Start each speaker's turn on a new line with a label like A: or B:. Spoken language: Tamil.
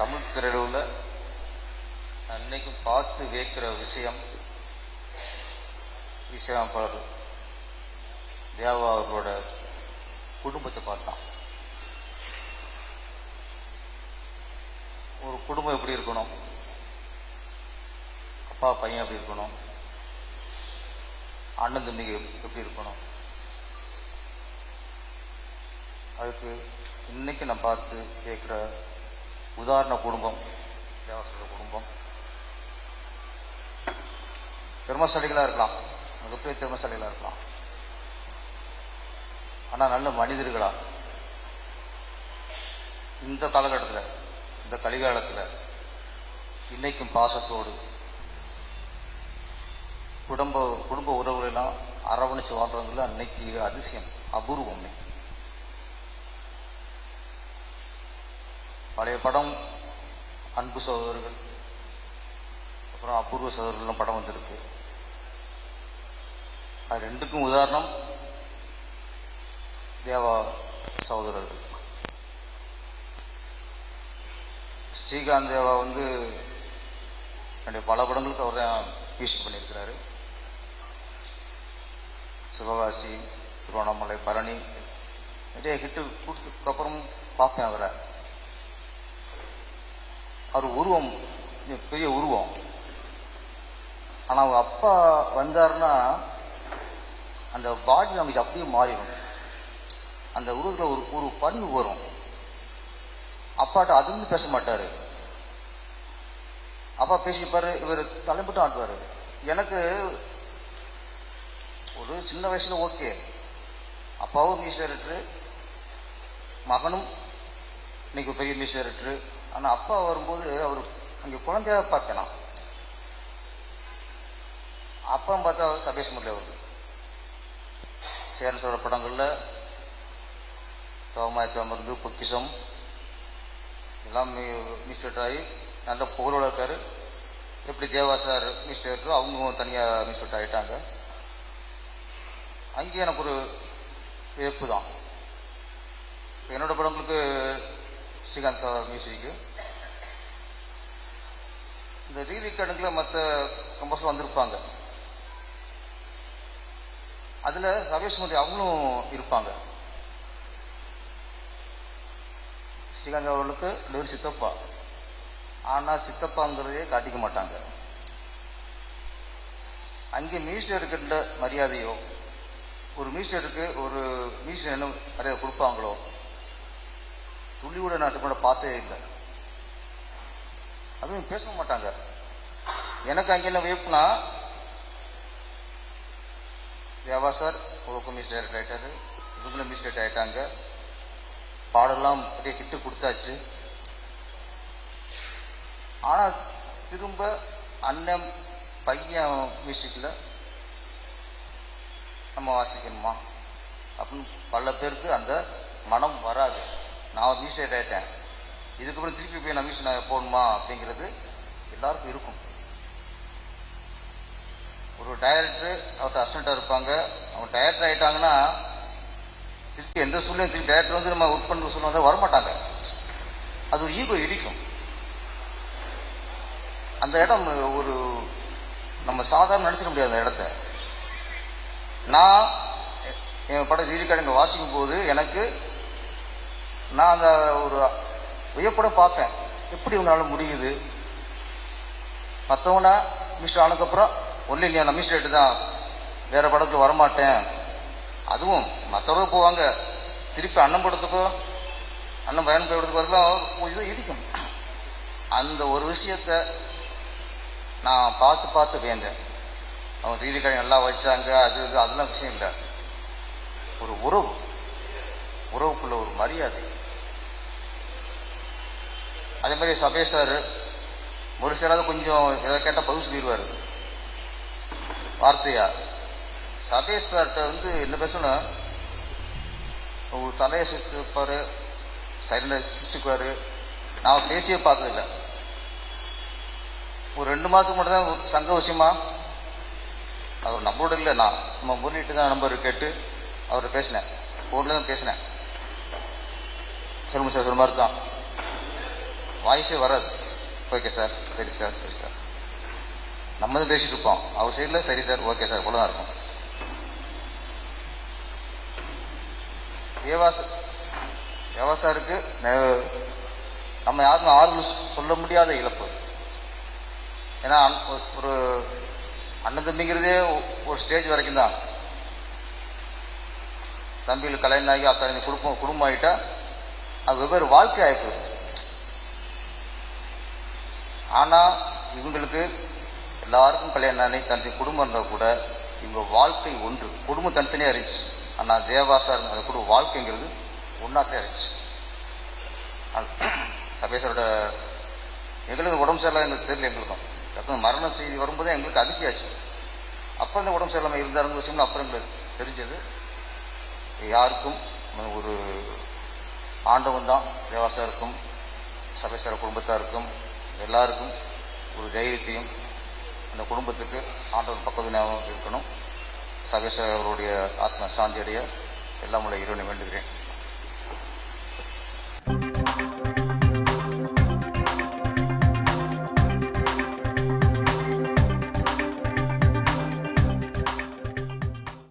A: தமிழ் திரையுல அன்னைக்கு பார்த்து கேட்குற விஷயம் இசையமைப்பாளர் தேவா அவர்களோட குடும்பத்தை பார்த்தான். ஒரு குடும்பம் எப்படி இருக்கணும்? அப்பா பையன் எப்படி இருக்கணும்? அண்ணன் தம்பிங்க எப்படி இருக்கணும்? அதுக்கு இன்னைக்கு நான் பார்த்து கேட்குற உதாரண குடும்பம் தேவாசோட குடும்பம். திறமசாலிகளாக இருக்கலாம். மிகப்பெரிய திறமசாலிகளாக இருக்கலாம். ஆனால் நல்ல மனிதர்களா. இந்த காலகட்டத்தில் இந்த கலிகாலத்தில் இன்னைக்கும் பாசத்தோடு குடும்ப குடும்ப உறவுகளெல்லாம் அரவணைச்சு வாழ்றதுல அன்னைக்கு அதிசயம் அபூர்வம். பழைய படம் அன்பு சகோதரர்கள் அப்புறம் அபூர்வ சகோதரர்கள்லாம் படம் வந்திருக்கு. அது ரெண்டுக்கும் உதாரணம் தேவா சகோதரர்கள். ஸ்ரீகாந்த் தேவா வந்து என்னுடைய பல படங்களுக்கு அவர் தான் மியூசிக் பண்ணியிருக்கிறாரு. சிவகாசி திருவண்ணாமலை பழனி நிறைய ஹிட்டு கொடுத்ததுக்கப்புறம் பார்ப்பேன் அவரை. அவர் உருவம் பெரிய உருவம். ஆனால் அவங்க அப்பா வந்தாருன்னா அந்த பாடி லாங்குவேஜ் அப்படியே மாறிடும். அந்த உருவத்தில் ஒரு ஒரு பணிவு வரும். அப்பாட்ட அதுவும் பேச மாட்டார். அப்பா பேசிப்பாரு இவர் தலைப்பட்டு ஆட்டுவார். எனக்கு ஒரு சின்ன வயசுல ஓகே. அப்பாவும் மியூசிக் டைரக்டரு மகனும் இன்னைக்கு பெரிய மியூசிக் டைரக்டரு ஆனால் அப்பா வரும்போது அவர் அங்கே குழந்தையாக பார்ப்பேன் அப்பா பார்த்தா சபேஷ் முரளி அவர்கள் சேரன் சோழ படங்களில் தவமாயத்து அமர்ந்து பொக்கிஷம் எல்லாம் மிஸ்டர் ஆகி நல்ல புகழோட இருக்காரு. எப்படி தேவா சார் மிஸ்டர் இருக்கோ அவங்க தனியாக மிஸ்டர் ஆகிட்டாங்க அங்கே எனக்கு ஒரு வியப்பு தான் என்னோட படங்களுக்கு ஸ்ரீகாந்த் சார் மியூசிக்கு. இந்த ரீ ரெக்கார்டுங்கில் மற்ற கம்போசர் வந்திருப்பாங்க. அதில் சபேஷ் மோடி அவங்களும் இருப்பாங்க. ஸ்ரீகாந்த் அவர்களுக்கு டெலிவரி சித்தப்பா. ஆனால் சித்தப்பாங்கிறதே காட்டிக்க மாட்டாங்க. அங்கே மியூசியருக்கிட்ட மரியாதையோ ஒரு மியூசியருக்கு ஒரு மியூசியம் என்ன மரியாதை கொடுப்பாங்களோ துள்ளிவிட நாட்டு கூட பார்த்தே இல்லை. அதுவும் பேச மாட்டாங்க. எனக்கு அங்கே என்ன வைப்புனா தேவா சார் ஒரு மிஸ் டைரக்டர் ஆகிட்டாரு இவங்களும் மியூசிக் டைரக்டர் ஆகிட்டாங்க பாடலாம் பெரிய ஹிட்டு கொடுத்தாச்சு. ஆனால் திரும்ப அண்ணன் பையன் மியூசிக்கில் நம்ம வாசிக்கணுமா? அப்படின்னு பல பேருக்கு அந்த மனம் வராது. நான் மியூசிக் ஆகிட்டேன் இதுக்கப்புறம் திருப்பி போய் நான் மியூசிக் போகணுமா அப்படிங்கிறது எல்லாருக்கும் இருக்கும். ஒரு டைரக்டர் அவர்கிட்ட அசிஸ்டண்ட்டாக இருப்பாங்க. அவங்க டைரக்டர் ஆகிட்டாங்கன்னா திருப்பி எந்த சூழ்நிலையும் திருப்பி டைரக்டர் வந்து நம்ம ஒர்க் பண்ணுற சூழ்நிலை வரமாட்டாங்க. அது ஒரு ஈகோ இடிக்கும். அந்த இடம் ஒரு நம்ம சாதாரண நினச்சிக்க முடியாது அந்த இடத்த. நான் என் படம் ரீடி கார்டு வாசிக்கும் போது எனக்கு நான் அந்த ஒரு வியப்படம் பார்ப்பேன். எப்படி உன்னால் முடியுது? மற்றவனா மிஸ்டர் ஆனதுக்கப்புறம் ஒன்றும் இல்லையா நான் மிஸ்டர் தான். வேற படத்துக்கு வரமாட்டேன். அதுவும் மற்றவங்க போவாங்க. திருப்பி அண்ணன் படத்துக்கோ அண்ணன் பயன் படத்துக்கு வரலாம் இது இடிக்கும். அந்த ஒரு விஷயத்த நான் பார்த்து பார்த்து வேந்தேன். அவங்க ரீதி கடை நல்லா வச்சாங்க அது இது அதெல்லாம் விஷயம் இல்லை. ஒரு உறவு. உறவுக்குள்ள ஒரு மரியாதை. அதே மாதிரி சபே சார் ஒரு சிலது கொஞ்சம் எதை கேட்டால் பதிவு சொல்லிடுவார் வார்த்தையா? சபேஷ் சார்கிட்ட வந்து என்ன பேசணும் ஒரு தலையை சிரிச்சுப்பாரு சைடில் சிரிச்சுக்குவார் நான் பேசியே பார்த்ததில்ல ஒரு ரெண்டு மாதத்துக்கு மட்டும் தான் சங்க விஷயமா? அவர் நம்மளோட இல்லை நான் நம்ம முரளிட்டு தான் நம்பர் கேட்டு அவர்கிட்ட பேசினேன். ஃபோனில் தான் பேசினேன். சொல்லுங்க சார் சொன்ன தான். வாய்ஸே வராது. Okay sir. சரி சார் சரி சார். நம்ம தான் பேசிட்டு இருப்போம் அவர் சைடில் சரி சார் ஓகே சார் இவ்வளோ தான் இருக்கும் தேவாச தேவாசாருக்கு நம்ம யாரும் ஆறுதல் சொல்ல முடியாத இழப்பு. ஏன்னா அன்- ஒரு- அண்ணன் தம்பிங்கிறதே ஒரு ஸ்டேஜ் வரைக்கும் தான். தம்பிகளுக்கு கல்யாணம் ஆகி அத்தனை குடும்பம் குடும்பம் ஆகிட்டா அது வெவ்வேறு வாழ்க்கை ஆகிப்போகுது ஆனால் இவங்களுக்கு எல்லாருக்கும் கல்யாணம் ஆகி தனி குடும்பம் இருந்தால் கூட இவங்க வாழ்க்கை ஒன்று. குடும்பம் தனித்தனியாக இருந்துச்சு. ஆனால் தேவாசா அந்த குடும்ப வாழ்க்கைங்கிறது ஒன்றாத்தான் இருந்துச்சு. சபேசரோட எங்களுக்கு உடம்பு சரியில்லை எங்களுக்கு தெரியல எங்களுக்கும். எப்போ மரண செய்தி வரும்போது எங்களுக்கு அதிர்ச்சியாச்சு அப்போ இந்த உடம்பு சரியில்லாமல் இருந்தாருங்க விஷயம் அப்புறம் எங்களுக்கு தெரிஞ்சது. யாருக்கும் ஒரு ஆண்டவன் தான் தேவாசாருக்கும் சபேஸ்வர குடும்பத்தாருக்கும் எல்லாருக்கும் ஒரு தைரியத்தையும் அந்த குடும்பத்துக்கு ஆண்டவன் பக்கத்துனாகவும் இருக்கணும். சபேஸ்வரருடைய ஆத்ம சாந்தி அடைய எல்லாம் உள்ள இறைவனை வேண்டுகிறேன்.